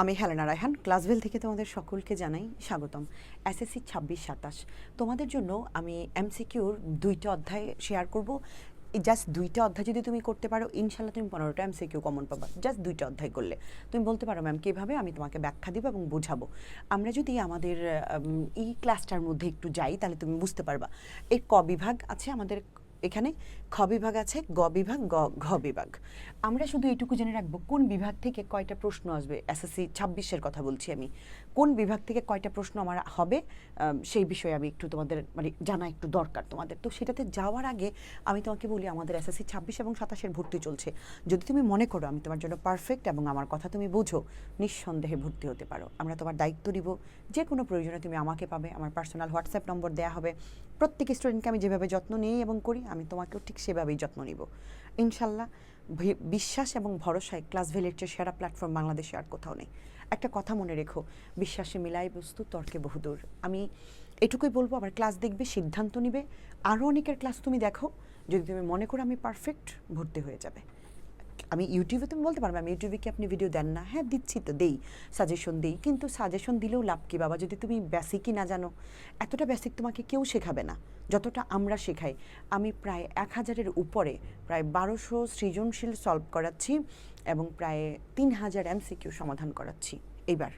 আমি হেলেনা রায়হান, ক্লাসভেল থেকে তোমাদের সকলকে জানাই স্বাগতম। এসএসসি ছাব্বিশ সাতাশ। তোমাদের জন্য আমি এমসিকিউর দুইটা অধ্যায় শেয়ার করব। জাস্ট দুইটা অধ্যায় যদি তুমি করতে পারো ইনশাল্লাহ তুমি পনেরোটা এমসিকিউ কমন পাবা। জাস্ট দুইটা অধ্যায় করলে। তুমি বলতে পারো ম্যাম কীভাবে আমি তোমাকে ব্যাখ্যা দিব এবং বোঝাবো। আমরা যদি আমাদের এই ক্লাসটার মধ্যে একটু যাই, তাহলে তুমি বুঝতে পারবা। এই ক বিভাগ আছে আমাদের এখানে খ বিভাগ আছে, গ বিভাগ, গ, ঘ বিভাগ। আমরা শুধু এটুকু জেনে রাখব, কোন বিভাগ থেকে কয়টা প্রশ্ন আসবে? এসএসসি ছাব্বিশের কথা বলছি আমি। কোন বিভাগ থেকে কয়টা প্রশ্ন আমার হবে? সেই বিষয়ে আমি একটু তোমাদের মানে জানা একটু দরকার তোমাদের। তো সেটাতে যাওয়ার আগে আমি তোমাকে বলি, আমাদের এসএসসি ছাব্বিশ এবং সাতাশের ভর্তি চলছে। যদি তুমি মনে করো আমি তোমার জন্য পারফেক্ট এবং আমার কথা তুমি বোঝো, নিঃসন্দেহে ভর্তি হতে পারো। আমরা তোমার দায়িত্ব দিব যে কোনো প্রয়োজনে তুমি আমাকে পাবে, আমার পার্সোনাল হোয়াটসঅ্যাপ নম্বর দেওয়া হবে। প্রত্যেক স্টুডেন্টকে আমি যেভাবে যত্ন নিই এবং করি, আমি তোমাকেও ঠিক সেভাবেই যত্ন নিব। ইনশাল্লাহ বিশ্বাস এবং ভরসায় ক্লাস ভ্যালির চেয়ে সেরা প্ল্যাটফর্ম বাংলাদেশে আর কোথাও নেই। একটা কথা মনে রেখো, বিশ্বাসে মিলাই বস্তু তর্কে বহুদূর। আমি এটুকুই বলব, আবার ক্লাস দেখবে, সিদ্ধান্ত নিবে। আরও অনেকের ক্লাস তুমি দেখো, যদি তুমি মনে করো আমি পারফেক্ট ভর্তি হয়ে যাবে। আমি ইউটিউবে তুমি বলতে পারবে, আমি ইউটিউবে কি আপনি ভিডিও দেন না? হ্যাঁ দিচ্ছি তো, দেই সাজেশন দিই, কিন্তু সাজেশন দিলেও লাভ কি বাবা? যদি তুমি বেসিকই না জানো, এতটা বেসিক তোমাকে কেউ শেখাবে না, যতটা আমরা শেখাই। আমি প্রায় এক হাজারের উপরে, প্রায় বারোশো সৃজনশীল সলভ করাচ্ছি এবং প্রায় তিন হাজার এমসিকিউ সমাধান করাচ্ছি, এইবার।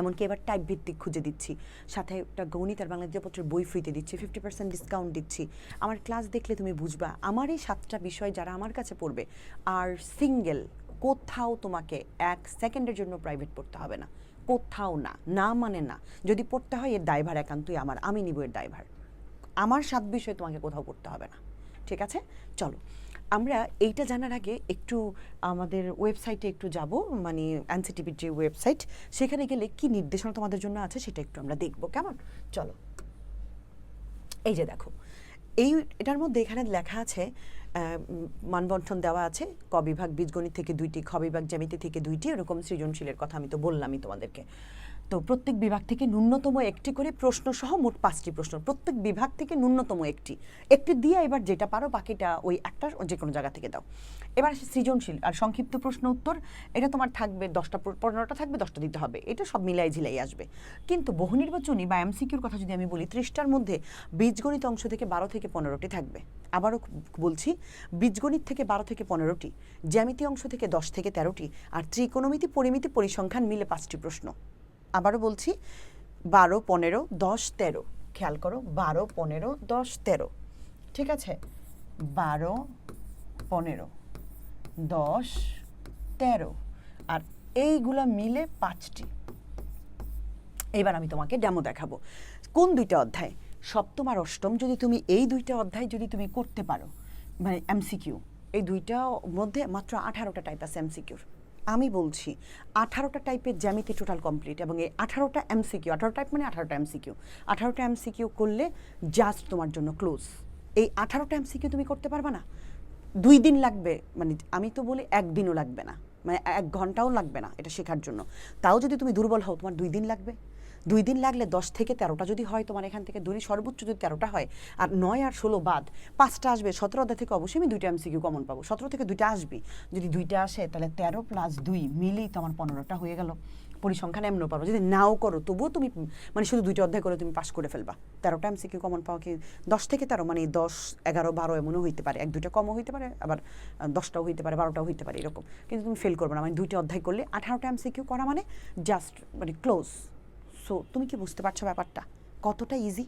এমনকি এবার টাইপ ভিত্তিক খুঁজে দিচ্ছি। সাথে একটা গণিত আর বাংলা পত্রের বই ফ্রিতে দিচ্ছি ফিফটি পার্সেন্ট ডিসকাউন্ট দিচ্ছি। আমার ক্লাস দেখলে তুমি বুঝবা, আমার এই সাতটা বিষয় যারা আমার কাছে পড়বে আর সিঙ্গেল কোথাও তোমাকে এক সেকেন্ডের জন্য প্রাইভেট পড়তে হবে না। কোথাও না না মানে না। যদি পড়তে হয় এর দায়ভার একান্তই আমার, আমি নিব এর দায়ভার। আমার সাত বিষয়ে তোমাকে কোথাও পড়তে হবে না। ঠিক আছে? চলো। আমরা এইটা জানার আগে একটু আমাদের ওয়েবসাইটে একটু যাব মানে এনসিটিভির যে ওয়েবসাইট, সেখানে গেলে কি নির্দেশনা তোমাদের জন্য আছে সেটা একটু আমরা দেখব, কেমন? চলো। এই যে দেখো, এই এটার মধ্যে এখানে লেখা আছে মানবন্ঠন দেওয়া আছে, ক বিভাগ বীজগণিত থেকে দুইটি, খ বিভাগ জ্যামিতি থেকে দুইটি, এরকম সৃজনশীলের কথা আমি তো বললামই তোমাদেরকে। তো প্রত্যেক বিভাগ থেকে ন্যূনতম একটি করে প্রশ্ন সহ মোট পাঁচটি প্রশ্ন। প্রত্যেক বিভাগ থেকে ন্যূনতম একটি। একটি দিয়ে এবার যেটা পারো বাকিটা ওই একটা যে কোনো জায়গা থেকে দাও। এবার আসে সৃজনশীল আর সংক্ষিপ্ত প্রশ্ন উত্তর। এটা তোমার থাকবে দশটা পনেরোটা থাকবে, দশটা দিতে হবে। এটা সব মিলাই ঝিলাই আসবে। কিন্তু বহু নির্বাচনী বা এমসিকিউর কথা যদি আমি বলি, ত্রিশটার মধ্যে বীজগণিত অংশ থেকে বারো থেকে পনেরোটি থাকবে। আবারও বলছি, বীজগণিত থেকে বারো থেকে পনেরোটি, জ্যামিতি অংশ থেকে দশ থেকে তেরোটি, আর ত্রিকোণমিতি, পরিমিতি, পরিসংখ্যান মিলে পাঁচটি প্রশ্ন। আবারও বলছি, বারো, পনেরো, দশ, তেরো। খেয়াল করো, বারো, পনেরো, দশ, তেরো। ঠিক আছে? বারো, পনেরো, দশ, তেরো। আর এইগুলা মিলে পাঁচটি। এবার আমি তোমাকে ডেমো দেখাবো। কোন দুইটা অধ্যায়? সপ্তম আর অষ্টম, যদি তুমি এই দুইটা অধ্যায় যদি তুমি করতে পারো মানে এমসিকিউ এই দুইটা মধ্যে মাত্র আঠারোটা টাইপ আছে এমসিকিউর আমি বলছি, আঠারোটা টাইপের জ্যামিতি টোটাল কমপ্লিট এবং এই আঠারোটা এমসিকিউ আঠারো টাইপ মানে আঠারোটা এমসিকিউ আঠারোটা এমসিকিউ করলে জাস্ট তোমার জন্য ক্লোজ এই আঠারোটা এমসিকিউ তুমি করতে পারবে না। দুই দিন লাগবে মানে আমি তো বলি একদিনও লাগবে না। মানে এক ঘন্টাও লাগবে না এটা শেখার জন্য। তাও যদি তুমি দুর্বল হও, তোমার দুই দিন লাগবে। দুই দিন লাগলে দশ থেকে তেরোটা যদি হয়, তোমার এখান থেকে দুই সর্বোচ্চ যদি তেরোটা হয়, আর নয় আর ষোলো বাদ, পাঁচটা আসবে, সতেরো অধ্যায় থেকে অবশ্যই আমি দুইটা এমসিকিউ কমন পাবো। সতেরো থেকে দুইটা আসবে। যদি দুইটা আসে, তাহলে তেরো প্লাস দুই মিলেই তোমার পনেরোটা হয়ে গেল। পরিসংখ্যান এমন পাবো। যদি নাও করো, তবুও তুমি মানে শুধু দুইটা অধ্যায় করে তুমি পাশ করে ফেলবা। তেরোটা এমসিকিউ কমন পাওয়া কি, দশ থেকে তেরো মানে দশ, এগারো, বারো এমনও হইতে পারে। এক দুইটা কমও হইতে পারে, আবার দশটাও হইতে পারে, বারোটাও হইতে পারে, এরকম। কিন্তু তুমি ফেল করবে না। মানে দুইটা অধ্যায় করলে আঠারোটা এমসিকিউ করা মানে জাস্ট মানে ক্লোজ সো তুমি কি বুঝতে পারছ ব্যাপারটা? কতটা ইজি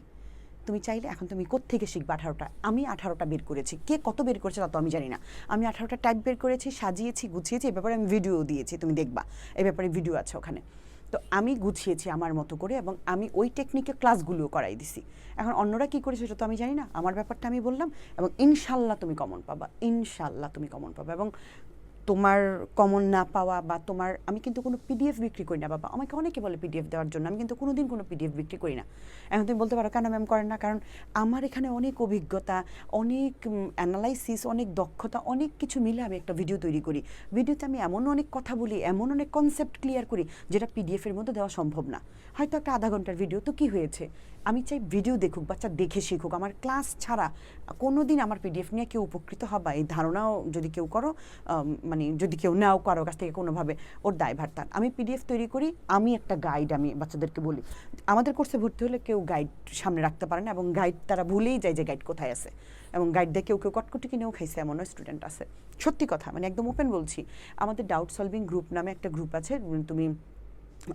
তুমি চাইলে এখন তুমি কোত্থেকে শিখবে আঠারোটা? আমি আঠারোটা বের করেছি। কে কত বের করেছে তা তো আমি জানি না। আমি আঠারোটা টাইপ বের করেছি, সাজিয়েছি, গুছিয়েছি, এ ব্যাপারে আমি ভিডিও দিয়েছি, তুমি দেখবা। এ ব্যাপারে ভিডিও আছে ওখানে। তো আমি গুছিয়েছি আমার মতো করে এবং আমি ওই টেকনিকে ক্লাসগুলোও করাই দিছি। এখন অন্যরা কী করেছে সেটা তো আমি জানি না। আমার ব্যাপারটা আমি বললাম এবং ইনশাল্লাহ তুমি কমন পাবা। ইনশাল্লাহ তুমি কমন পাবা এবং তোমার কমন না পাওয়া বা তোমার, আমি কিন্তু কোনো পিডিএফ বিক্রি করি না, বাবা। আমাকে অনেকে বলে পিডিএফ দেওয়ার জন্য, আমি কিন্তু কোনো দিন কোনো পিডিএফ বিক্রি করি না। এখন তুমি বলতে পারো, কেন ম্যাম করেন না? কারণ আমার এখানে অনেক অভিজ্ঞতা, অনেক অ্যানালাইসিস অনেক দক্ষতা, অনেক কিছু মিলে আমি একটা ভিডিও তৈরি করি। ভিডিওতে আমি এমন অনেক কথা বলি, এমন অনেক কনসেপ্ট ক্লিয়ার করি, যেটা পিডিএফের মধ্যে দেওয়া সম্ভব না। হয়তো একটা আধা ঘণ্টার ভিডিও তো কি হয়েছে? আমি চাই ভিডিও দেখুক, বাচ্চা দেখে শিখুক। আমার ক্লাস ছাড়া কোনো দিন আমার পিডিএফ নিয়ে কেউ উপকৃত হবা এই ধারণাও যদি কেউ করো মানে মানে যদি কেউ নাও কারও কাছ থেকে কোনোভাবে, ওর দায়ভার তার। আমি পিডিএফ তৈরি করি, আমি একটা গাইড আমি বাচ্চাদেরকে বলি। আমাদের কোর্সে ভর্তি হলে কেউ গাইড সামনে রাখতে পারে না এবং গাইড তারা ভুলেই যায় যে গাইড কোথায় আছে। এবং গাইড দিয়ে কেউ কেউ কটকটি কিনেও খাইছে, এমনও স্টুডেন্ট আছে। সত্যি কথা মানে একদম ওপেন বলছি। আমাদের ডাউট সলভিং গ্রুপ নামে একটা গ্রুপ আছে তুমি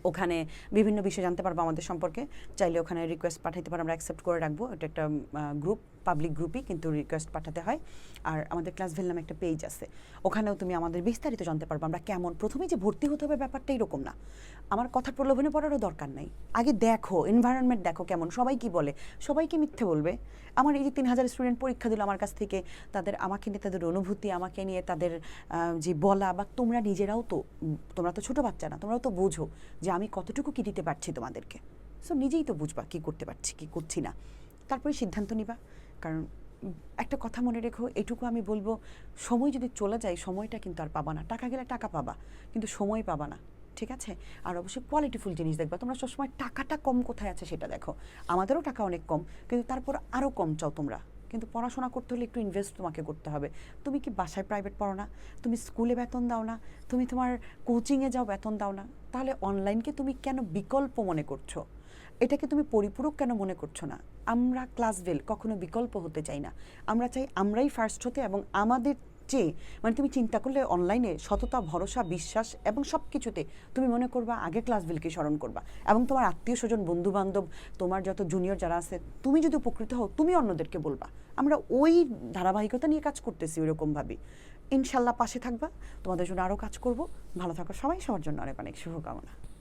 ওখানে বিভিন্ন বিষয় জানতে পারব আমাদের সম্পর্কে। চাইলে ওখানে রিকোয়েস্ট পাঠাইতে পারো, আমরা অ্যাকসেপ্ট করে রাখব। এটা একটা গ্রুপ পাবলিক গ্রুপই কিন্তু রিকোয়েস্ট পাঠাতে হয়। আর আমাদের ক্লাস ভেল নামে একটা পেজ আছে। ওখানেও তুমি আমাদের বিস্তারিত জানতে পারব আমরা কেমন। প্রথমেই যে ভর্তি হতে হবে ব্যাপারটা এরকম না। আমার কথা প্রলোভনে পড়ারও দরকার নাই। আগে দেখো এনভায়রনমেন্ট দেখো কেমন। সবাই কি বলে? সবাই কি মিথ্যে বলবে? আমার এই যে তিন হাজার স্টুডেন্ট পরীক্ষা দিল আমার কাছ থেকে, তাদের আমাকে নিয়ে, তাদের অনুভূতি আমাকে নিয়ে, তাদের যে বলা বা তোমরা নিজেরাও তো, তোমরা তো ছোট বাচ্চা না, তোমরাও তো বোঝো। যে আমি কতটুকু কি দিতে পারছি তোমাদেরকে। সো নিজেই তো বুঝবা কি করতে পারছি, কি করছি না। তারপরে সিদ্ধান্ত নিবা। কারণ একটা কথা মনে রেখো, এটুকু আমি বলব, সময় যদি চলে যায়, সময়টা কিন্তু আর পাবা না। টাকা গেলে টাকা পাবা, কিন্তু সময় পাবা না, ঠিক আছে? আর অবশ্যই কোয়ালিটিফুল জিনিস দেখবা। তোমরা সবসময় টাকাটা কম কোথায় আছে সেটা দেখো। আমাদেরও টাকা অনেক কম, কিন্তু তারপর আরও কম চাও তোমরা। কিন্তু পড়াশোনা করতে হলে একটু ইনভেস্ট তোমাকে করতে হবে। তুমি কি বাসায় প্রাইভেট পড়ো না? তুমি স্কুলে বেতন দাও না? তুমি তোমার কোচিংয়ে যাও বেতন দাও না? তাহলে অনলাইনকে তুমি কেন বিকল্প মনে করছ? এটাকে তুমি পরিপূরক কেন মনে করছ না? আমরা ক্লাসভেল কখনো বিকল্প হতে চাই না। আমরা চাই আমরাই ফার্স্ট হতে এবং আমাদের চেয়ে মানে তুমি চিন্তা করলে অনলাইনে সততা, ভরসা, বিশ্বাস এবং সব কিছুতে তুমি মনে করবা আগে ক্লাসভেলকে স্মরণ করবা এবং তোমার আত্মীয় স্বজন বন্ধু বান্ধব তোমার যত জুনিয়র যারা আছে, তুমি যদি উপকৃত হও, তুমি অন্যদেরকে বলবা। আমরা ওই ধারাবাহিকতা নিয়ে কাজ করতেছি ওইরকমভাবে ইনশাল্লাহ পাশে থাকবা। তোমাদের জন্য আরও কাজ করব। ভালো থাকো সবাই। সবার জন্য অনেক অনেক শুভকামনা।